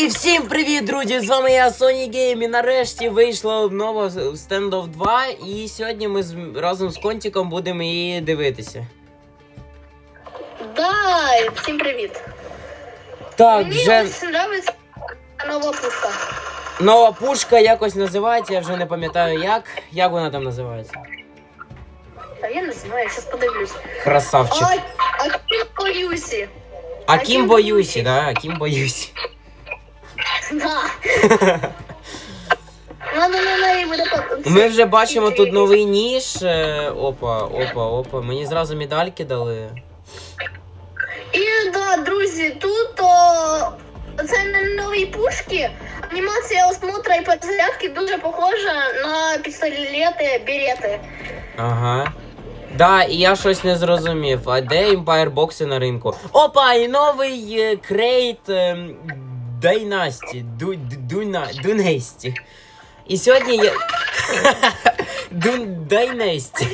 І всім привіт, друзі! З вами я, Sony Game, і нарешті вийшла нова Standoff 2, і сьогодні ми з, разом з Контіком будемо її дивитися. Да, всім привіт. Так, Мені вже нова пушка. нова пушка якось називається, я вже не пам'ятаю як. Як вона там називається? А я не знаю, зараз подивлюсь. Красавчик. А, а ким боюсі? А а ким ким боюся, боюся? да, а ким Ми вже бачимо тут новий ніж. е, Опа, опа, опа. Мені зразу медальки дали. І да, друзі, тут о, це не нові пушки. Анімація осмотра і перезарядки дуже похожа на пістолети, берети. Ага. Да, і я щось не зрозумів. А де Empire бокси на ринку? Опа, і новий е, крейт ем, Дайнасті. Ду, ду, дуна, Дунесті. І сьогодні я. Дун Дайнесті.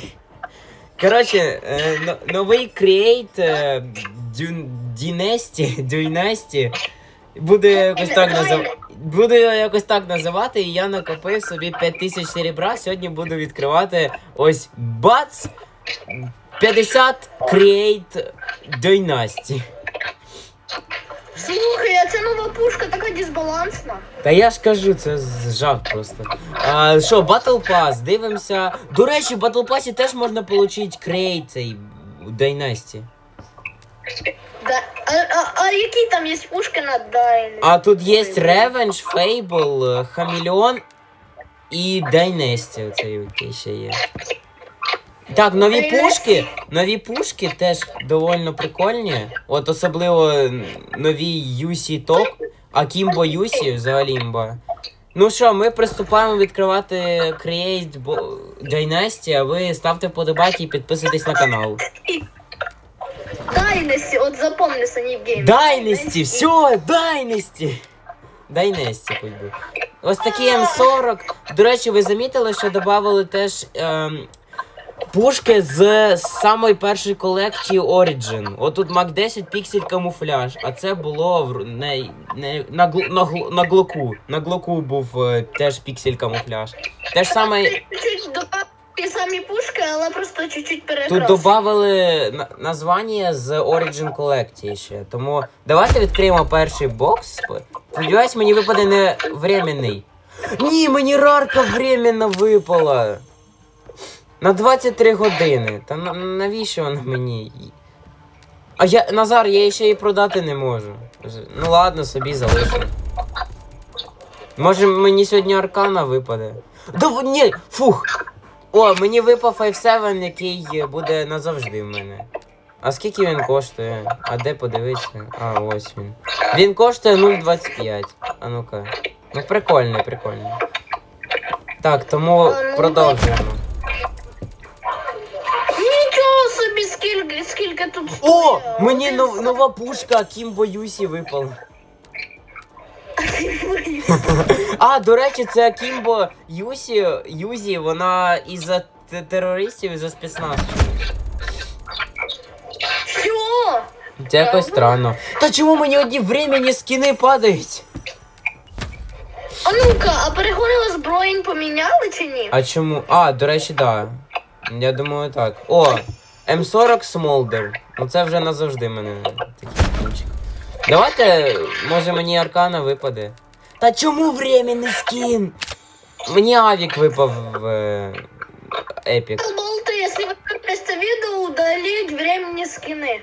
Коротше, е, новий крейт Дінесті, Дюйнесті. Буде якось так називати. Буду його якось так називати, і я накопив собі 5000 серебра. Сьогодні буду відкривати ось бац! 50 Create Dynasty. Слухай, а ця нова пушка така дисбалансна. Та я ж кажу, це жах просто. А, що, Battle Pass, дивимося. До речі, в Battle Pass теж можна отримати Create цей Dynasty. Да. А, а, а які там є пушки на Дайлі? А тут є Revenge, Fable, Хамелеон і Dynasty. Оцей який ще є. Так, нові пушки, нові пушки теж довольно прикольні. От особливо нові Юсі Ток, а Кімбо Юсі взагалі імба. Ну що, ми приступаємо відкривати Create Dynasty, а ви ставте вподобайки і підписуйтесь на канал. Дайнесті, от запомни Сані Гейм. Дайнесті, все, Дайнесті. Дайнесті хоч би. Ось такий М40. До речі, ви замітили, що додали теж ем, пушки з самої першої колекції Origin. Отут Мак 10 піксель камуфляж, а це було в не, не, на, глу- на, глу- на глоку. На глоку був е, теж піксель камуфляж. Те ж саме. Ті самі пушки, але просто чуть-чуть Тут переграв. додали на- названня з Origin колекції ще. Тому давайте відкриємо перший бокс. Сподіваюсь, мені випаде не временний. Ні, мені рарка временно випала. На 23 години. Та на- навіщо вона мені? А я. Назар, я ще її продати не можу. Ну ладно, собі залишу. Може мені сьогодні аркана випаде? Да ні, фух. О, мені випав 5-7, який буде назавжди в мене. А скільки він коштує? А де подивитися? А, ось він. Він коштує 0,25. А ну-ка. Ну прикольний, прикольний. Так, тому ну, продовжуємо. Нічого собі, скільки тут О! стоїть. Мені Один нов- нова пушка Кімбо Юсі випала. А, до речі, це Кімбо Юсі, Юзі, вона із-за те- терористів і за спецназ. Що? Це якось странно. Та чому мені одні времені скини падають? А ну-ка, а переходили зброєнь поміняли чи ні? А чому? А, до речі, да. Я думаю, так. О, М40 Смолдер. Ну це вже назавжди мене такий кінчик. Давайте, може мені аркана випаде. Та чому временний скін? Мені авік випав в е, епік. Ви дивитесь це відео, удаліть временні скини.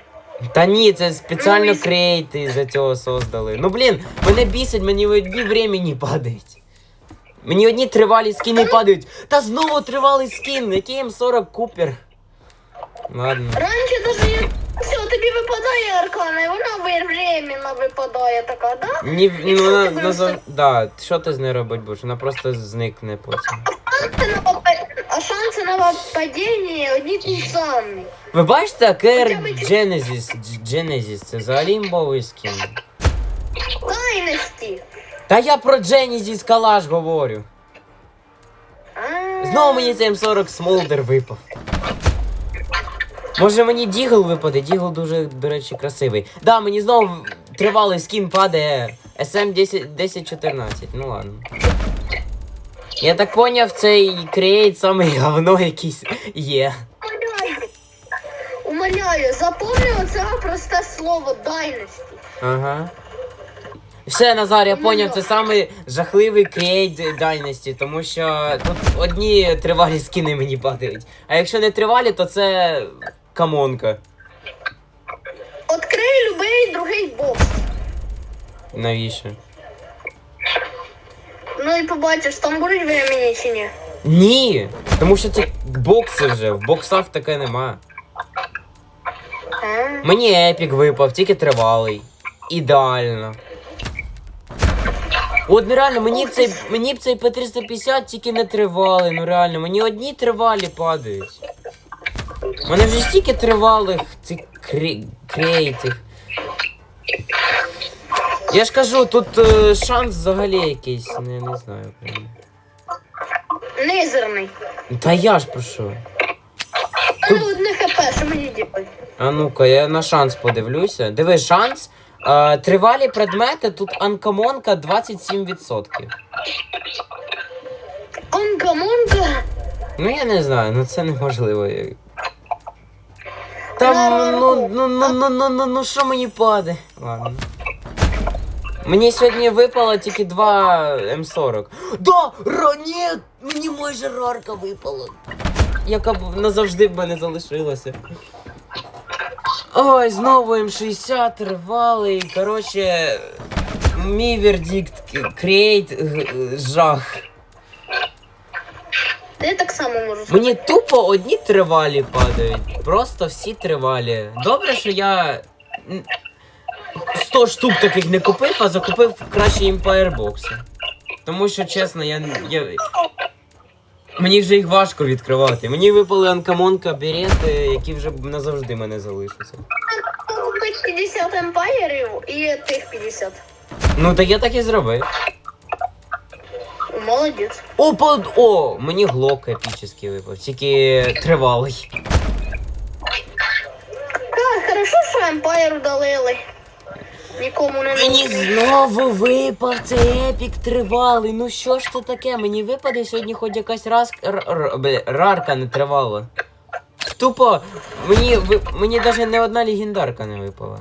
Та ні, це спеціально Ну, крейти за цього создали. Ну блін, мене бісить, мені одні времені падають. Мені одні тривалі скіни падають. Та знову тривалий скін, який М40 Купер. Ладно. Раніше даже все, тобі випадає аркана, і вона временно випадає така, да? Ні, ну, що вона, ти на, будеш- да, що ти з нею робити будеш? Вона просто зникне потім. Шанси на попа- А шанси на падіння одні ті самі. Ви бачите, б- Genesis, Genesis, це взагалі імбовий скін. Дайності. Та я про Genesis Калаш говорю. А. Знову мені цей М40 Смолдер випав. Може мені Дігл випаде? Дігл дуже, до речі, красивий. Да, мені знову тривалий скін падає. SM 10 1014, ну ладно. Я так поняв, цей крейт саме говно якийсь є. Умоляю. Запомни оце просте слово дайності. Ага. Все, Назар, я поняв, це самий жахливий крейт Dynasty, тому що тут одні тривалі скини мені падають. А якщо не тривалі, то це камонка. Открий любий другий бокс. Навіщо? Ну і побачиш, там будуть времені чи ні. Ні! Тому що це бокси вже, в боксах таке нема. А? Мені епік випав, тільки тривалий. Ідеально. От ну реально, мені б цей, мені б цей P350 тільки не тривалий, ну реально, мені одні тривалі падають. У мене вже стільки тривалих цих крі... крейтів. Я ж кажу, тут е, шанс взагалі якийсь, не, не знаю. прям. Низерний. Та я ж про що? Ну, одне хп, що мені діпать. А ну-ка, я на шанс подивлюся. Диви, шанс. Е, тривалі предмети, тут анкамонка 27%. Онка-монка. Ну я не знаю, ну це неможливо. Там, ну, ну, ну, ну, ну, ну, ну, що мені паде? Ладно. Мені сьогодні випало тільки два М40. Да! Ра, ні! Мені майже рарка випала. Яка б назавжди б мене залишилася. Ой, знову М60, тривалий. Коротше, мій вердикт крейт жах. Я так само можу сказати. Мені тупо одні тривалі падають. Просто всі тривалі. Добре, що я 100 штук таких не купив, а закупив краще Empire бокси. Тому що, чесно, я, я. Мені вже їх важко відкривати. Мені випали анкамонка берети, які вже назавжди мене залишаться. Купить 50 емпайрів і тих 50. Ну так я так і зробив. Молодець. Опа, о, мені глок епічний випав, тільки тривалий. Так, хорошо, що емпайр удалили. Нікому не Мені знову випав цей епік тривалий. Ну що ж це таке? Мені випаде сьогодні хоч якась раз р- р- бля, рарка не тривала. Тупо, мені ви- мені навіть не одна легендарка не випала.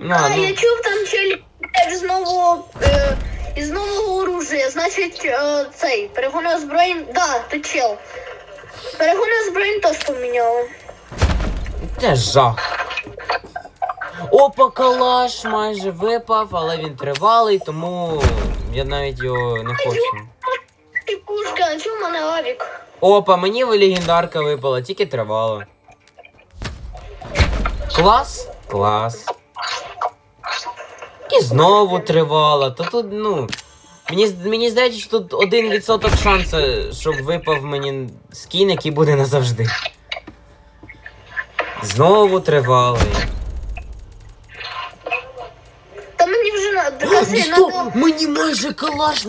Ну, А, ну, я чув там челік теж знову е, із нового оружия. Значить, е, цей перегони озброєнь. Да, ти чел. Перегони озброєнь теж поміняли. це жах. Опа, калаш майже випав, але він тривалий, тому я навіть його не хочу. І пушка, а чому в мене авік? Опа, мені легендарка випала, тільки тривала. Клас? Клас. І знову тривала. То тут, ну. Мені, мені здається, що тут 1% шансу, щоб випав мені скін, який буде назавжди. Знову тривалий. Та мені вже на докази Що? надо. Мені майже калаш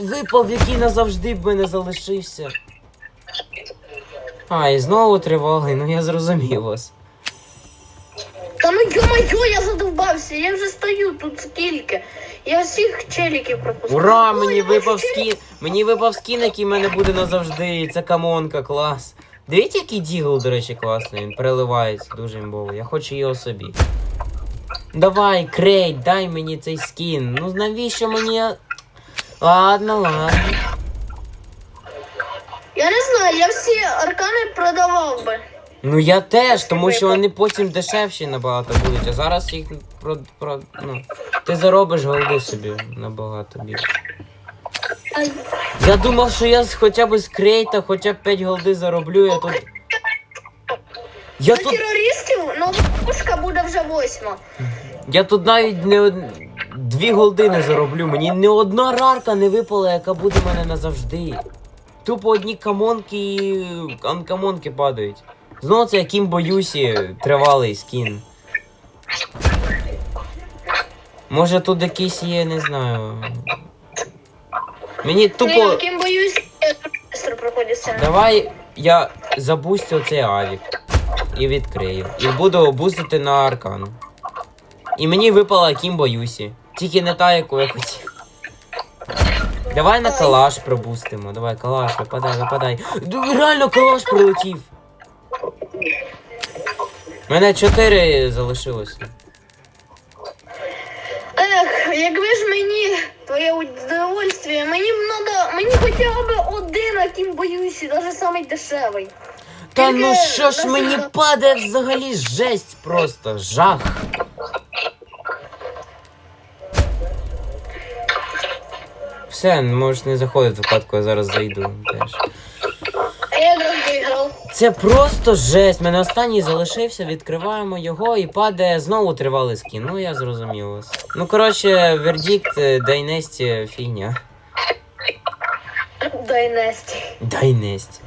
випав, який назавжди б мене залишився. А, і знову тривалий, ну я зрозумів вас. Та ну йо-моє, я задовбався, я вже стою тут скільки. Я всіх челіків пропустив. Ура! Ой, Мені випав скін. Мені випав скін, який в мене буде назавжди. Це камонка, клас. Дивіться, який дігл, до речі, класний. Він переливається дуже імбовий. Я хочу його собі. Давай, крейт, дай мені цей скін. Ну навіщо мені. Ладно, ладно. Я не знаю, я всі аркани продавав би. Ну я теж, тому що вони потім дешевші набагато будуть, а зараз їх про, про ну, ти заробиш голди собі набагато більше. Я думав, що я хоча б з крейта хоча б 5 голди зароблю, я тут. Я тут. терористів нова пушка буде вже восьма. Я тут навіть не од... дві голди не зароблю. Мені не одна рарка не випала, яка буде в мене назавжди. Тупо одні камонки і анкамонки падають. Знову це яким боюсі тривалий скін. Може тут якийсь є, не знаю. Мені Ні, тупо. яким боюсь, я швидко проходиться. Давай я забустю оцей авік і відкрию. І буду бустити на аркану. І мені випала Кімбо Юсі. Тільки не та, яку я хотів. Давай на калаш пробустимо. Давай, калаш, випадай, випадай. Реально калаш прилетів. Мене чотири залишилося. Ех, якби ж мені твоє удовольствие, мені надо, мені хоча б один, яким боюся, навіть самий дешевий. Та Тільки ну що ж мені падає взагалі жесть просто, жах. Все, можеш не заходити в катку, я зараз зайду теж. Це просто жесть. Мене останній залишився, відкриваємо його і падає знову тривалий скін. Ну я зрозумів вас. Ну коротше, вердикт е, Дайнесті фігня. Дай Насті. Дайнесті.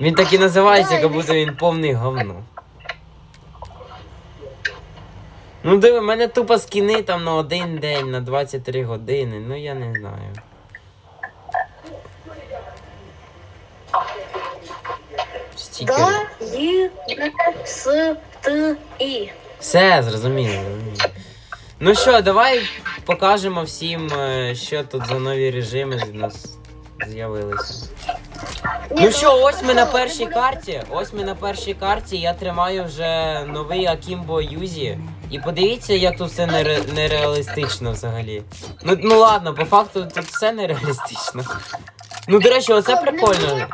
Він так і називається, як Дайнесті. будто він повний говно. Ну диви, в мене тупо скіни там на один день, на 23 години. Ну я не знаю. Стікери. Да, Ї, С, Т, І. Все, зрозуміло, зрозуміло. Ну що, давай покажемо всім, е, що тут за нові режими з нас з'явилися. Ну що, ось ми на першій карті. Ось ми на першій карті. Я тримаю вже новий Акімбо Юзі. І подивіться, як тут все нере... нереалістично взагалі. Ну, ну ладно, по факту тут все нереалістично. Ну, до речі, оце прикольно.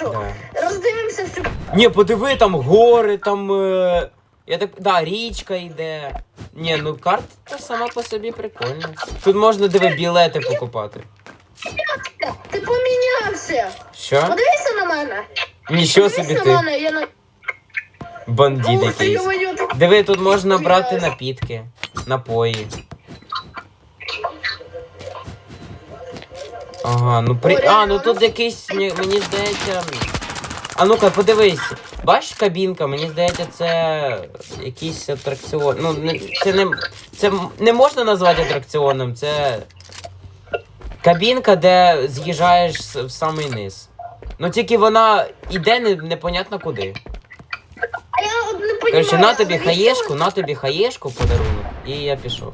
Да. Роздивимося всю. Ні, подиви, там гори, там. Е... Я так. Да, річка йде. Ні, ну карта сама по собі прикольна. Тут можна диви білети покупати. Ти помінявся. Що? Подивися на мене. Нічого собі Подивися на ти. мене, я на. Бандит Ух ти, якийсь. йо-моє, ти- Диви, тут можна брати напітки, напої. Ага, ну при. А, ну тут якийсь, мені здається. А ну-ка, подивись. Бачиш кабінка, мені здається, це якийсь атракціон. Ну, не, це не. Це не можна назвати атракціоном, це. Кабінка, де з'їжджаєш в самий низ. Ну тільки вона іде не, непонятно куди. А я не. Короче, на тобі хаєшку, на тобі хаєшку подарунок, і я пішов.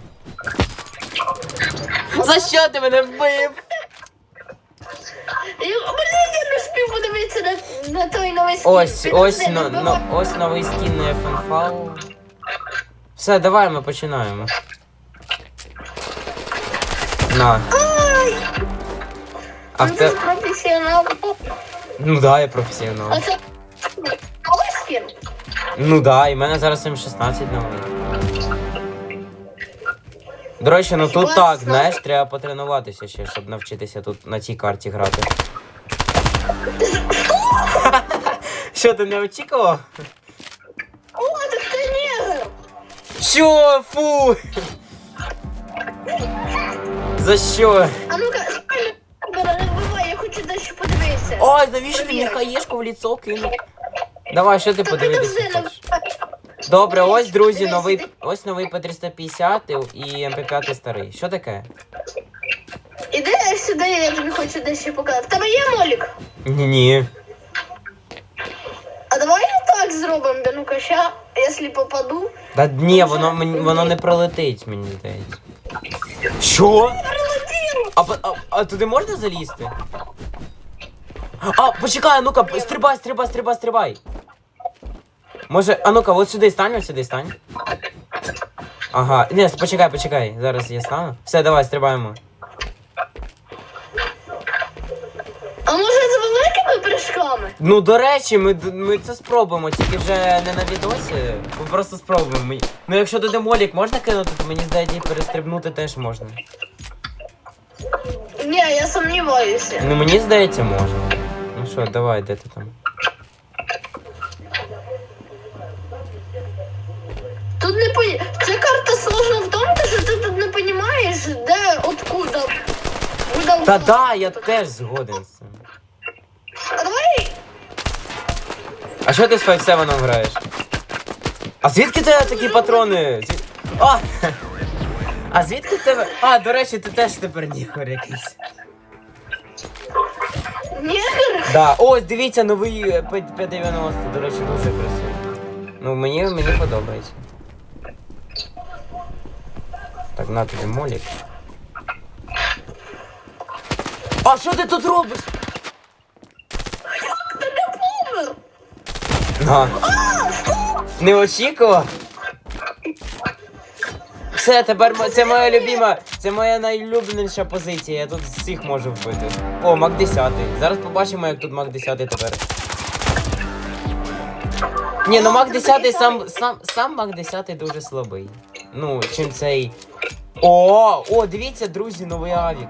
За що ти мене вбив? Блін, я не спів подивитися на, на той новий скін. Ось, Підожди, ось, не но, ось новий скін на FNFAL. Все, давай ми починаємо. На. Ай! А в Ну, те... професіонал. Ну да, я професіонал. А це новий скін? Ну да, і в мене зараз М16 новий. До речі, ну тут так, знаєш, треба потренуватися ще, щоб навчитися тут на цій карті грати. Що, ти не очікував? О, так це негр! Що? Фу! За що? А ну-ка, вбивай, я хочу дещо подивитися. Ой, навіщо ти мені хаєшку в лицо кинув? Давай, що ти подивитися підожди, не хочеш? вбивай. Добре, ось, друзі, новий. Ось новий P350 і МП5 старий. Що таке? Іди сюди, я тобі хочу дещо показати. В тебе є молік? Ні, ні. А давай так зробимо, да ну-ка, ща, якщо попаду. Та ні, воно мені воно не пролетить, мені здається. Що? А, по- а, а туди можна залізти? А, почекай, а ну-ка, стрибай, стрибай, стрибай, стрибай. Може, а ну-ка, от сюди стань, от сюди стань. Ага, ні, почекай, почекай. Зараз я стану. Все, давай, стрибаємо. А може з великими прыжками? Ну, до речі, ми, ми це спробуємо, тільки вже не на відосі. Ми просто спробуємо. Ну, якщо туди молік можна кинути, то мені здається, і перестрибнути теж можна. Ні, я сумніваюся. Ну, мені здається, можна. Ну що, давай, де ти там? Не по... Ця карта сложна в тому, що ти тут не розумієш, де, откуда. Куда Та да, я теж згоден з цим. А давай А що ти з 5-7 граєш? А звідки тебе такі патрони? Звід... А! А звідки в тебе. А, до речі, ти теж тепер ніхор якийсь. негр. Да. Ось, дивіться, новий П- П-90, до речі, дуже красивий. Ну, мені, мені подобається. Так, на тобі молік. А що ти тут робиш? Ти не помер! На. Не очікував? Все, тепер це моя любима, це моя найулюбленіша позиція, я тут всіх можу вбити. О, Мак 10. Зараз побачимо, як тут Мак 10 тепер. Ні, ну Мак 10 сам, сам, сам Мак 10 дуже слабий. Ну, чим цей. О, о, дивіться, друзі, новий авік.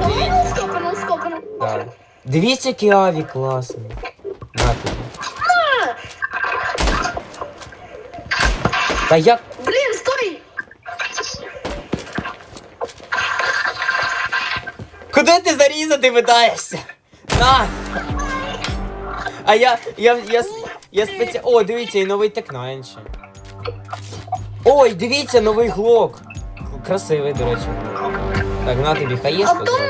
Ну сколько, ну сколько, ну Так. Дивіться, який авік класний. На тобі. Та як Блин, стой! Куди ти зарізати видаєшся? На! А я. я. я. я спеці... О, дивіться, і новий Тек ще. Ой, дивіться, новий глок. Красивий, до речі. Так, на тобі А хаєшку. потом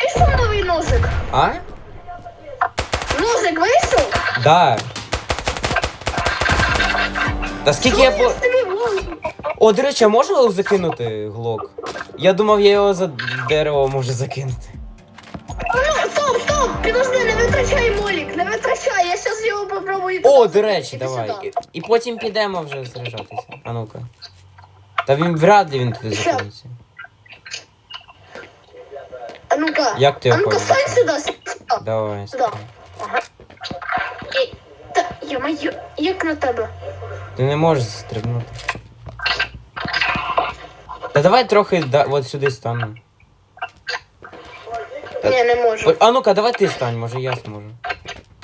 вийшов новий ножик. А? Ножик вийшов? Да. Та скільки я по. О, до речі, а можу закинути глок? Я думав, я його за дерево можу закинути. Ну, стоп, стоп! Підожди, не витрачай молік, не витрачай, я щас його попробую. О, до речі, давай. І, потім підемо вже заряджатися. А ну-ка. Та він вряд ли він туди закинеться. А ну-ка. Як ти А ну-ка, стань сюди, сюди. Давай. Сюди. Ага. І... Та, йо-моє, як на тебе? Ти не можеш застрибнути. Та давай трохи да, от сюди стану. Та- Ні, не можу. А ну-ка, давай ти стань, може я зможу.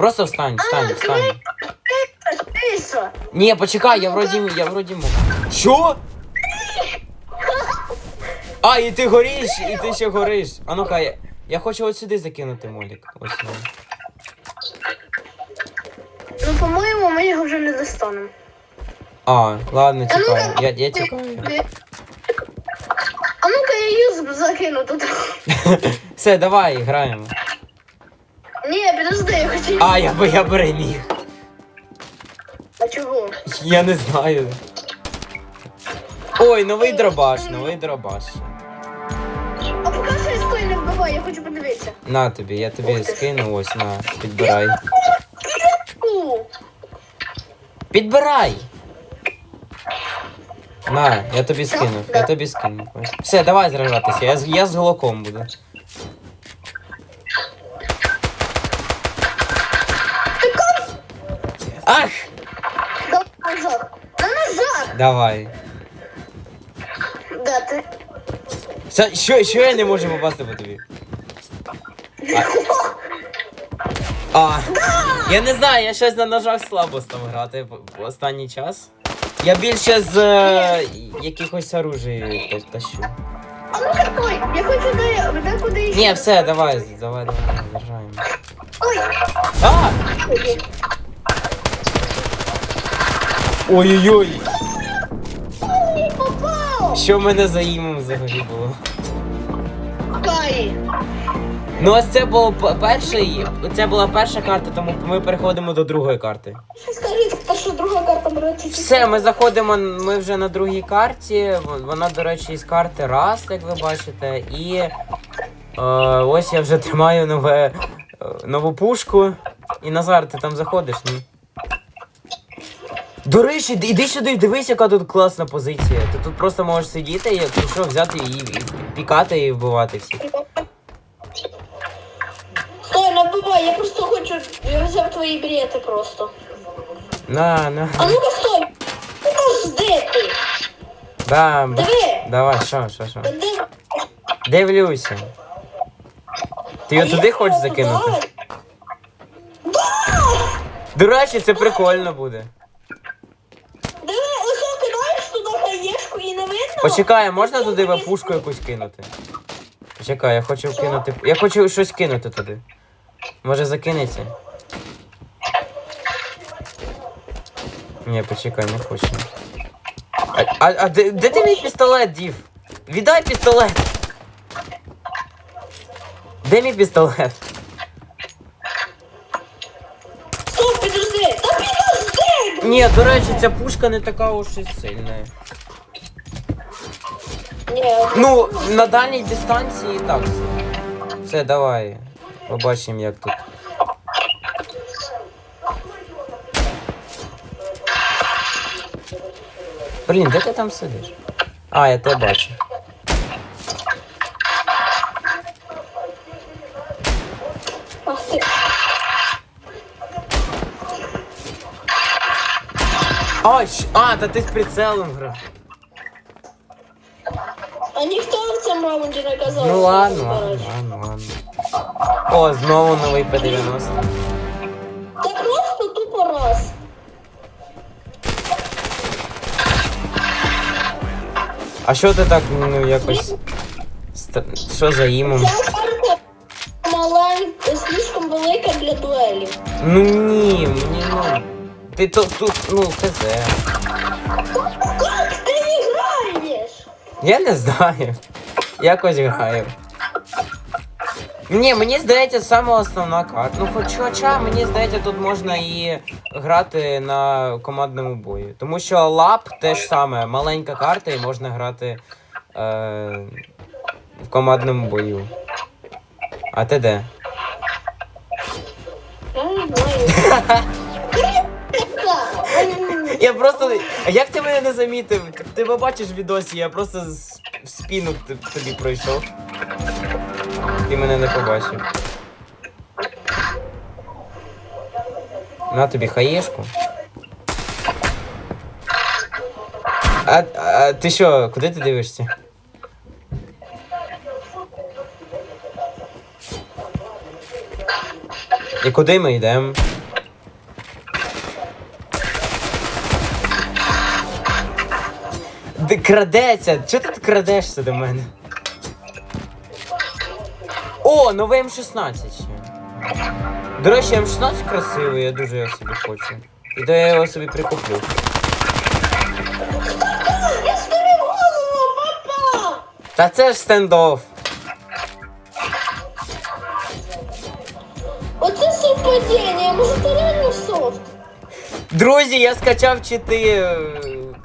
Просто встань, встань, встань. Тиша. Ні, почекай, я вроді, я вроді мог. Що? А, і ти гориш, і ти ще гориш. А ну-ка, я, я хочу от сюди закинути молік. Ось сюди. Ну, по-моєму, ми його вже не достанемо. А, ладно, тікаю. Я, я тікаю. А ну-ка, я її закину тут. Все, давай, граємо. Ні, підожди, я хочу. А, я би я переміг. А чого? Я не знаю. Ой, новий дробаш, новий дробаш. А покажи, стой, не вбивай, я хочу подивитися. На тобі, я тобі скину, ось на, підбирай. У, Підбирай! На, я тобі Що? скинув, я тобі скинув. Ось. Все, давай зражатися, я, з- я з голоком буду. Давай. Да, ти. Що, що, що я не можу попасти по тобі? А, я не знаю, я щось на ножах слабо став грати в- останній час. Я більше з е, якихось оружий та- тащу. А ну-ка, стой, я хочу де, де куди йти. Ні, все, давай, давай, давай, заряджаємо. Ой, А! Ой-ой-ой! Що в мене за імом взагалі було? Кай. Ну ось це було перший, це була перша карта, тому ми переходимо до другої карти. Скажіть, що друга карта береться? Все, ми заходимо, ми вже на другій карті. Вона, до речі, із карти Rust, як ви бачите. І е, ось я вже тримаю нове, е, нову пушку. І Назар, ти там заходиш, ні? До речі, іди сюди, дивись, яка тут класна позиція. Ти тут просто можеш сидіти, і якщо що, взяти і, і пікати і вбивати всіх. Стой, не вбивай, я просто хочу, я взяв твої білети просто. На, на. А ну-ка, стой! Подожди ти! Да, б- Диви! давай, що, що, що. Де- Дивлюся. Ти його туди хочеш закинути? Да! До речі, це прикольно буде. Диви, ось кидаєш туди хаєшку і не видно? Почекай, а можна туди пушку якусь кинути? Почекай, я хочу кинути. Я хочу щось кинути туди. Може закинеться? Ні, почекай, не хочу. А, а, а де, де ти мій пістолет, дів? Віддай пістолет! Де мій пістолет? Стоп, підожди! Та підожди! Ні, до речі, ця пушка не така уж і сильна. Ну, на дальній дистанції так. все. Давай. Побачимо, як тут. Блін, де ти там сидиш? А, я тебе бачу. ах. А, та ти з прицелом гра. А ніхто в цьому раунді не казав. Ну ладно, ладно, ладно, ладно. О, знову новий П-90. Та просто тупо раз. А що ти так, ну, якось. ста- Що за імом? Ця карта маленька, слишком велика для дуелі. Ну ні, мені ну. Ти тут, тут, ну, хз. Я не знаю. Якось граю. Ні, мені здається, саме основна карта. Ну, хоч хоча, мені здається, тут можна і грати на командному бою. Тому що лап теж саме, маленька карта, і можна грати е, в командному бою. А ти де? Я не знаю. Я просто. А як ти мене не замітив? Ти побачиш відосі, я просто в спину тобі пройшов. Ти мене не побачив. На тобі хаєшку. А, а ти що, куди ти дивишся? І куди ми йдемо? Крадеться? Чого ти крадешся до мене? О, новий М16 ще. До речі, М16 красивий, я дуже його собі хочу. І то я його собі прикуплю. Я в голову попав! Та це ж стендофф. Оце совпадіння, може це реально софт? Друзі, я скачав чити. е,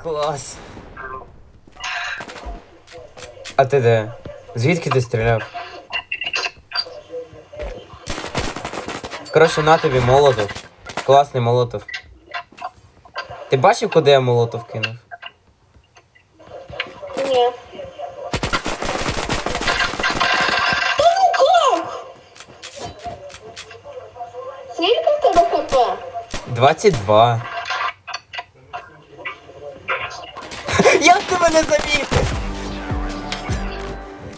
Клас. А ти де? Звідки ти стріляв? Коротше, на тобі молотов. Класний молотов. Ти бачив, куди я молотов кинув? Ні. Та ну як? Скільки в тебе хп? 22. Як ти мене замітив?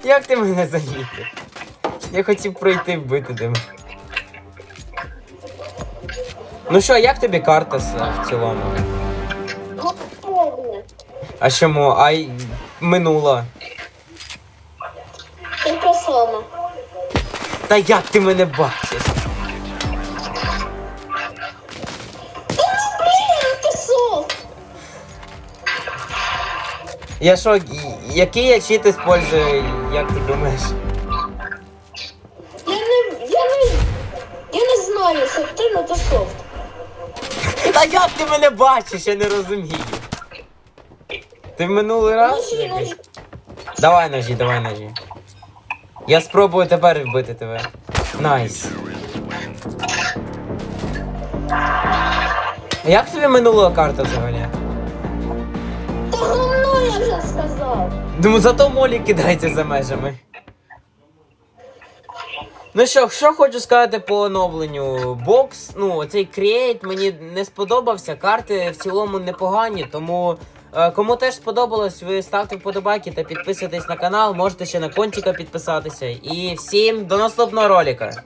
Як ти мене замітив? Я хотів пройти вбити дим. Ну що, як тобі карта в цілому? А чому? Ай минула. Таке саме. Та як ти мене бачиш? Та ну блін, ти! Я що, й- який я чит использую, як ти думаєш? Я не, я не, я не знаю, софти, але це софт. Та як ти мене бачиш, я не розумію. Ти в минулий раз? Ножі, якось? ножі. Давай ножі, давай ножі. Я спробую тепер вбити тебе. Найс. Як тобі минула карта взагалі? Вже сказав. Думаю, зато молі кидається за межами. Ну що, що хочу сказати по оновленню. Бокс, ну, цей Create мені не сподобався. Карти в цілому непогані, тому е, кому теж сподобалось, ви ставте вподобайки та підписуйтесь на канал, можете ще на контіка підписатися. І всім до наступного ролика.